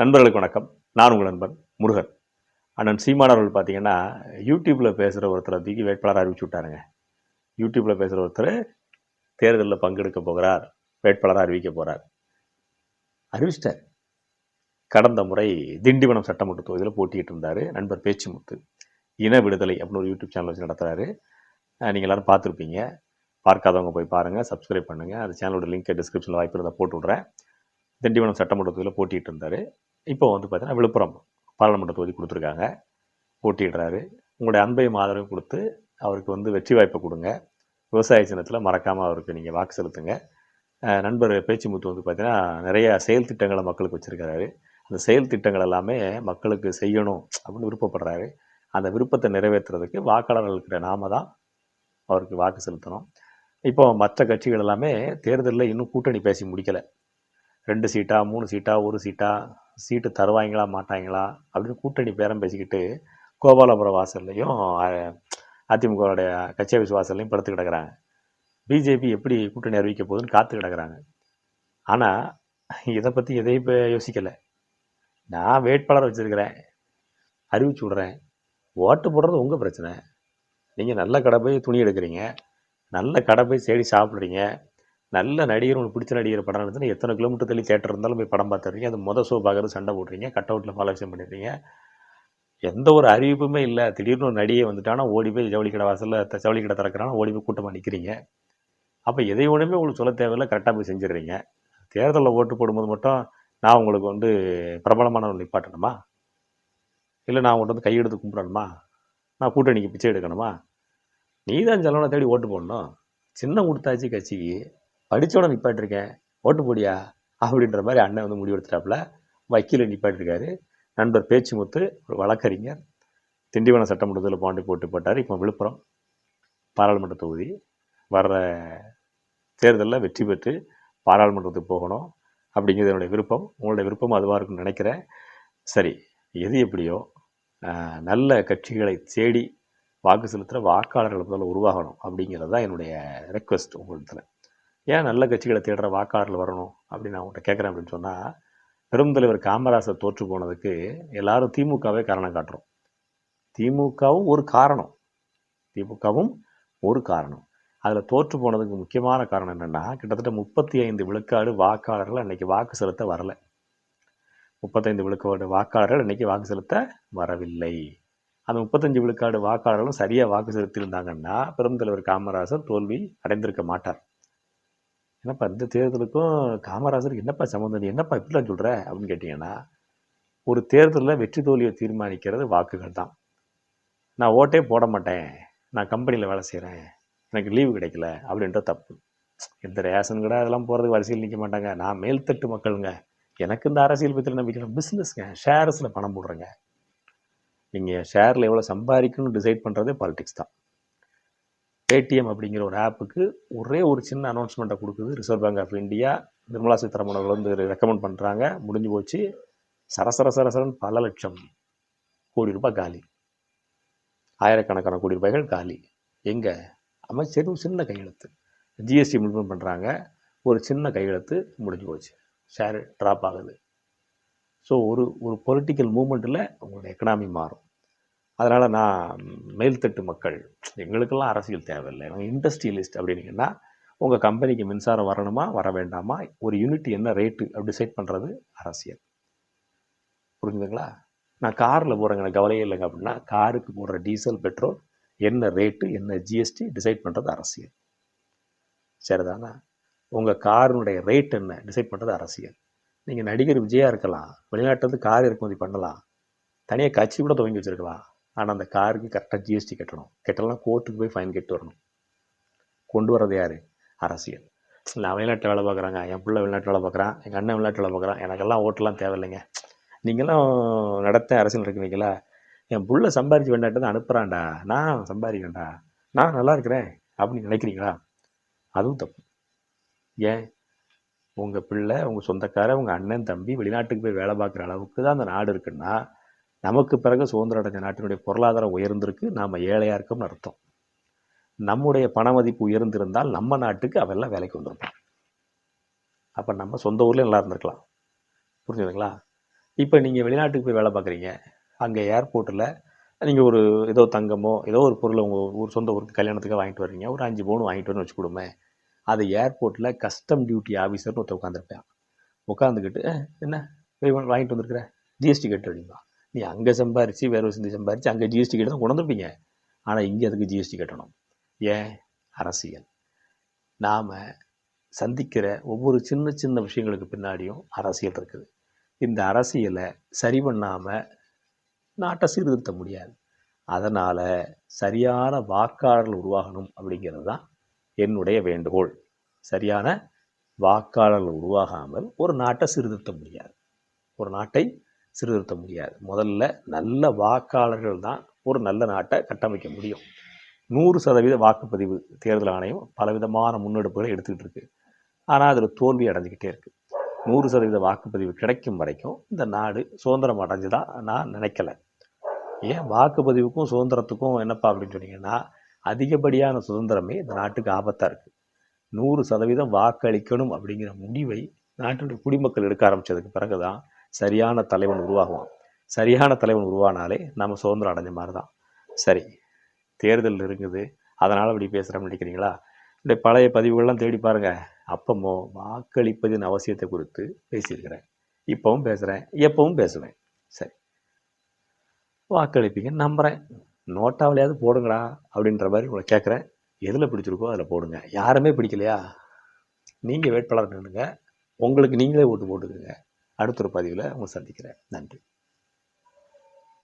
நண்பர்களுக்கு வணக்கம். நான் உங்கள் நண்பன் முருகன். அண்ணன் சீமான் அவர்கள் பார்த்தீங்கன்னா யூடியூப்பில் பேசுகிற ஒருத்தரை தூக்கி வேட்பாளர் அறிவிச்சு விட்டாருங்க. யூடியூப்பில் பேசுகிற ஒருத்தர் தேர்தலில் பங்கெடுக்க போகிறார் வேட்பாளராக அறிவிக்க போகிறார் அறிவிச்சிட்டார். கடந்த முறை திண்டிவனம் சட்டமன்ற தொகுதியில் போட்டிகிட்டு இருந்தார் நண்பர் பேச்சுமுத்து. இன விடுதலை அப்படின்னு ஒரு யூடியூப் சேனல் வச்சு நடத்துகிறாரு நீங்கள் எல்லோரும் பார்த்துருப்பீங்க. பார்க்காதவங்க போய் பாருங்கள் சப்ஸ்கிரைப் பண்ணுங்கள் அந்த சேனலோட லிங்க்கை டிஸ்கிரிப்ஷனில் வாய்ப்பு இருந்தால் போட்டு விட்றேன். திண்டிவனம் சட்டமன்ற தொகுதியில் போட்டிட்டு இருந்தார் இப்போ வந்து பார்த்தீங்கன்னா விழுப்புரம் பாராளுமன்ற தொகுதி கொடுத்துருக்காங்க. போட்டியிடுறாரு. உங்களுடைய அன்பையும் ஆதரவையும் கொடுத்து அவருக்கு வந்து வெற்றி வாய்ப்பை கொடுங்க. விவசாய சின்னத்தில் மறக்காமல் அவருக்கு நீங்கள் வாக்கு செலுத்துங்க. நண்பர் நண்பர் பேச்சுமுத்து வந்து பார்த்தீங்கன்னா நிறைய செயல் திட்டங்களை மக்களுக்கு வச்சுருக்கிறாரு. அந்த செயல் திட்டங்கள் எல்லாமே மக்களுக்கு செய்யணும் அப்படின்னு விருப்பப்படுறாரு. அந்த விருப்பத்தை நிறைவேற்றுறதுக்கு இருக்கிற நாம தான் அவருக்கு வாக்கு செலுத்தணும். இப்போ மற்ற கட்சிகள் எல்லாமே தேர்தலில் இன்னும் கூட்டணி பேசி முடிக்கலை. ரெண்டு சீட்டா மூணு சீட்டா ஒரு சீட்டா சீட்டு தருவாங்களா மாட்டாங்களா அப்படின்னு கூட்டணி பேரம் பேசிக்கிட்டு கோபாலபுரம் வாசல்லையும் அதிமுகவுடைய கட்சி ஆஃபீஸ் வாசல்லையும் படுத்து கிடக்குறாங்க. பிஜேபி எப்படி கூட்டணி அறிவிக்க போகுதுன்னு காத்து கிடக்குறாங்க. ஆனால் இதை பற்றி எதையும் இப்போ யோசிக்கலை. நான் வேட்பாளர் வச்சுருக்கிறேன். அறிவிச்சு விட்றேன். ஓட்டு போடுறது உங்கள் பிரச்சனை. நீங்கள் நல்ல கடை போய் துணி எடுக்கிறீங்க. நல்ல கடை போய் தேடி சாப்பிட்றீங்க. நல்ல நடிகர் உங்களுக்கு பிடிச்ச நடிகர் படம் எடுத்துன்னு எத்தனை கிலோமீட்டர் தள்ளி தேட்டர் இருந்தாலும் போய் படம் பார்த்துறீங்க அது மொதல் ஷோ பார்க்குறது சண்டை போடுறீங்க கட் அவுட்டில் ஃபாலோஷன் பண்ணிடுறீங்க எந்த ஒரு அறிவிப்புமே இல்லை. திடீர்னு ஒரு நடிகை வந்துட்டானா ஓடி போய் ஜவுளி கடை வாசலில் ஜவுளி கடை திறக்கிறானா ஓடி போய் கூட்டமாக நிற்கிறீங்க அப்போ எதை ஒன்றுமே உங்களுக்கு சொல்ல தேவையில்லை. கரெக்டாக போய் செஞ்சிடுறீங்க. தேர்தலில் ஓட்டு போடும்போது மட்டும் நான் உங்களுக்கு வந்து பிரபலமானவர் நிப்பாட்டணுமா? இல்லை நான் உங்கள்கிட்ட வந்து கையெடுத்து கும்பிடணுமா? நான் கூட்டணிக்கு பிச்சை எடுக்கணுமா? நீ தான் ஜலவனை தேடி ஓட்டு போடணும். சின்ன கொடுத்தாச்சு கட்சிக்கு. படித்தோட நிப்பாட்டிருக்கேன். ஓட்டு போடியா? அப்படின்ற மாதிரி அண்ணன் வந்து முடிவெடுத்துட்டாப்புல வக்கீல நிப்பாட்டிருக்காரு. நண்பர் பேச்சுமுத்து ஒரு வழக்கறிஞர். திண்டிவனம் சட்டமன்றத்தில் பாண்டி போட்டு போட்டார். இப்போ விழுப்புரம் பாராளுமன்ற தொகுதி. வர்ற தேர்தலில் வெற்றி பெற்று பாராளுமன்றத்துக்கு போகணும் அப்படிங்கிறது என்னுடைய விருப்பம். உங்களுடைய விருப்பம் அதுவாக இருக்கும்னு நினைக்கிறேன். சரி எது எப்படியோ நல்ல கட்சிகளை தேடி வாக்கு செலுத்துகிற வாக்காளர்கள் முதல்ல உருவாகணும் அப்படிங்கிறது தான் என்னுடைய ரெக்வஸ்ட் உங்களிடத்தில் ஏன் நல்ல கட்சிகளை தேடுற வாக்காளர்கள் வரணும் அப்படின்னு நான் உங்கள்கிட்ட கேட்குறேன் அப்படின்னு சொன்னால் பெருந்தலைவர் காமராசர் தோற்று போனதுக்கு எல்லாரும் திமுகவே காரணம் காட்டுறோம். திமுகவும் ஒரு காரணம். திமுகவும் ஒரு காரணம். அதில் தோற்று போனதுக்கு முக்கியமான காரணம் என்னென்னா கிட்டத்தட்ட முப்பத்தி ஐந்து விழுக்காடு வாக்காளர்கள் அன்னைக்கு வாக்கு செலுத்த வரலை. முப்பத்தைந்து விழுக்காடு வாக்காளர்கள் இன்றைக்கி வாக்கு செலுத்த வரவில்லை. அந்த முப்பத்தஞ்சு விழுக்காடு வாக்காளர்களும் சரியாக வாக்கு செலுத்தியிருந்தாங்கன்னா பெருந்தலைவர் காமராசர் தோல்வி அடைந்திருக்க மாட்டார். என்னப்பா இந்த தேர்தலுக்கும் காமராஜருக்கு என்னப்பா சம்மந்தம் நீ என்னப்பா இப்படிலாம் சொல்கிற அப்படின்னு கேட்டிங்கன்னா ஒரு தேர்தலில் வெற்றி தோல்வியை தீர்மானிக்கிறது வாக்குகள் தான். நான் ஓட்டே போட மாட்டேன். நான் கம்பெனியில் வேலை செய்கிறேன் எனக்கு லீவு கிடைக்கல. அப்படின்ற தப்பு. இந்த ரேஷன் கடை அதெல்லாம் போகிறதுக்கு வரிசையில் நிற்க மாட்டாங்க. நான் மேல்தட்டு மக்களுங்க. எனக்கு இந்த அரசியல் பற்றி நம்பிக்கை பிஸ்னஸ்ங்க ஷேர்ஸில் பணம் போடுறேங்க. நீங்கள் ஷேரில் எவ்வளோ சம்பாதிக்கணும்னு டிசைட் பண்ணுறதே பாலிடிக்ஸ் தான். பேடிஎம் அப்படிங்கிற ஒரு ஆப்புக்கு ஒரே ஒரு சின்ன அனௌன்ஸ்மெண்ட்டை கொடுக்குது Reserve Bank of India Nirmala Sitharaman அவர்கள் வந்து ரெக்கமெண்ட் பண்ணுறாங்க முடிஞ்சு போச்சு. சரசர சரசரன் பல லட்சம் கோடி ரூபாய் காலி. ஆயிரக்கணக்கான கோடி ரூபாய்கள் காலி. எங்கே? அமைச்சர் ஒரு சின்ன கையெழுத்து. ஜிஎஸ்டி இம்ப்ளிமெண்ட் பண்ணுறாங்க ஒரு சின்ன கையெழுத்து முடிஞ்சு போச்சு. ஷேர் ட்ராப் ஆகுது. ஸோ ஒரு ஒரு பொலிட்டிக்கல் மூமெண்ட்டில் உங்களோட எக்கனாமி மாறும். அதனால் நான் மேல்தட்டு மக்கள் எங்களுக்கெல்லாம் அரசியல் தேவையில்லை. நாங்கள் இண்டஸ்ட்ரியலிஸ்ட் அப்படின்னீங்கன்னா உங்கள் கம்பெனிக்கு மின்சாரம் வரணுமா வர வேண்டாமா ஒரு யூனிட் என்ன ரேட்டு அப்படி டிசைட் பண்ணுறது அரசியல். புரிஞ்சுதுங்களா? நான் காரில் போகிறேங்க எனக்கு கவலையே இல்லைங்க அப்படின்னா காருக்கு போடுற டீசல் பெட்ரோல் என்ன ரேட்டு என்ன ஜிஎஸ்டி டிசைட் பண்ணுறது அரசியல். சரிதானா? உங்கள் காரினுடைய ரேட் என்ன டிசைட் பண்ணுறது அரசியல். நீங்கள் நடிகர் விஜயாக இருக்கலாம் வெளிநாட்டிலேருந்து கார் இறக்குமதி பண்ணலாம் தனியாக கட்சி கூட துவங்கி வச்சிருக்கலாம் ஆனால் அந்த காருக்கு கரெக்டாக ஜிஎஸ்டி கட்டணும். கட்டலாம் கோர்ட்டுக்கு போய் ஃபைன் கட்டு வரணும். கொண்டு வர்றது யார்? அரசியல். நான் வெளிநாட்டில் வேலை பார்க்குறாங்க என் பிள்ளை வெளிநாட்டில் வேலை பார்க்குறான் எங்கள் அண்ணன் வெளிநாட்டில் வேலை பார்க்குறான் எனக்கெல்லாம் ஓட்டெல்லாம் தேவையில்லைங்க. நீங்களாம் நடத்த அரசியல் இருக்கிறீங்களா என் புள்ள சம்பாரிச்சு வேண்டாட்டு தான் அனுப்புகிறான்டா நான் சம்பாதிக்கிறேன்டா. நான் நல்லா இருக்கிறேன் அப்படின்னு நினைக்கிறீங்களா? அதுவும் தப்பு. ஏன்? உங்கள் பிள்ளை உங்கள் சொந்தக்கார உங்கள் அண்ணன் தம்பி வெளிநாட்டுக்கு போய் வேலை பார்க்குற அளவுக்கு தான் அந்த நாடு இருக்குன்னா நமக்கு பிறகு சுதந்திரம் அடைஞ்ச நாட்டினுடைய பொருளாதாரம் உயர்ந்திருக்கு. நாம் ஏழையாக இருக்கோம்னு அர்த்தம். நம்முடைய பண மதிப்பு உயர்ந்திருந்தால் நம்ம நாட்டுக்கு அவெல்லாம் வேலைக்கு வந்திருப்பான் அப்போ நம்ம சொந்த ஊர்லேயும் நல்லா இருந்திருக்கலாம். புரிஞ்சுதுங்களா? இப்போ நீங்கள் வெளிநாட்டுக்கு போய் வேலை பார்க்குறீங்க. அங்கே ஏர்போர்ட்டில் நீங்கள் ஒரு ஏதோ தங்கமோ ஏதோ ஒரு பொருளை உங்கள் ஊர் சொந்த ஊருக்கு கல்யாணத்துக்கு வாங்கிட்டு வர்றீங்க. ஒரு அஞ்சு பவுன் வாங்கிட்டு வரணும் வச்சுக்கொடுமே அது ஏர்போர்ட்டில் கஸ்டம் டியூட்டி ஆஃபீஸர்னு ஒருத்தர் உட்காந்துருப்பேன் உட்காந்துக்கிட்டு என்ன? வாங்கிட்டு வந்திருக்கிற? ஜிஎஸ்டி கட்டு அப்படிங்களா நீ அங்கே சம்பாரித்து வேறு ஒரு சிந்தி சம்பாரித்து அங்கே ஜிஎஸ்டி கட்டணும் தான் கொண்டு ஆனால் இங்கே அதுக்கு ஜிஎஸ்டி கட்டணும்? ஏன்? அரசியல். நாம் சந்திக்கிற ஒவ்வொரு சின்ன சின்ன விஷயங்களுக்கு பின்னாடியும் அரசியல் இருக்குது. இந்த அரசியலை சரி பண்ணாமல் நாட்டை சீர்திருத்த முடியாது. அதனால் சரியான வாக்காளர்கள் உருவாகணும் அப்படிங்கிறது தான் என்னுடைய வேண்டுகோள். சரியான வாக்காளர்கள் உருவாகாமல் ஒரு நாட்டை சீர்திருத்த முடியாது. ஒரு நாட்டை சீர்திருத்த முடியாது. முதல்ல நல்ல வாக்காளர்கள் தான் ஒரு நல்ல நாட்டை கட்டமைக்க முடியும். நூறு சதவீத வாக்குப்பதிவு தேர்தல் ஆணையம் பலவிதமான முன்னெடுப்புகளை எடுத்துக்கிட்டு இருக்குது ஆனால் அதில் தோல்வி அடைஞ்சிக்கிட்டே இருக்குது நூறு சதவீத வாக்குப்பதிவு கிடைக்கும் வரைக்கும் இந்த நாடு சுதந்திரம் அடைஞ்சுதான் நான் நினைக்கல. ஏன் வாக்குப்பதிவுக்கும் சுதந்திரத்துக்கும் என்னப்பா அப்படின்னு சொன்னீங்கன்னா அதிகப்படியான சுதந்திரமே இந்த நாட்டுக்கு ஆபத்தாக இருக்குது நூறு சதவீதம் வாக்களிக்கணும் அப்படிங்கிற முடிவை நாட்டினுடைய குடிமக்கள் எடுக்க ஆரம்பிச்சதுக்கு பிறகு தான் சரியான தலைவன் உருவாகுவான். சரியான தலைவன் உருவானாலே நம்ம சுதந்திரம் அடைஞ்ச மாதிரி தான் சரி தேர்தல் இருக்குது. அதனால் அப்படி பேசுகிறேன்னு நினைக்கிறீங்களா? இந்த பழைய பதிவுகள்லாம் தேடி பாருங்கள் அப்பமோ வாக்களிப்பதின் அவசியத்தை குறித்து பேசியிருக்கிறேன். இப்போவும் பேசுகிறேன் எப்பவும் பேசுவேன். சரி. வாக்களிப்பீங்கன்னு நம்புகிறேன் நோட்டாவிலையாவது போடுங்களா அப்படின்ற மாதிரி உங்களை கேட்குறேன். எதில் பிடிச்சிருக்கோ அதில் போடுங்க. யாருமே பிடிக்கலையா? நீங்கள் வேட்பாளர் நின்றுங்க உங்களுக்கு நீங்களே ஓட்டு போட்டுக்கோங்க. அடுத்த ஒரு பதிவில் உங்களை சந்திக்கிறேன். நன்றி.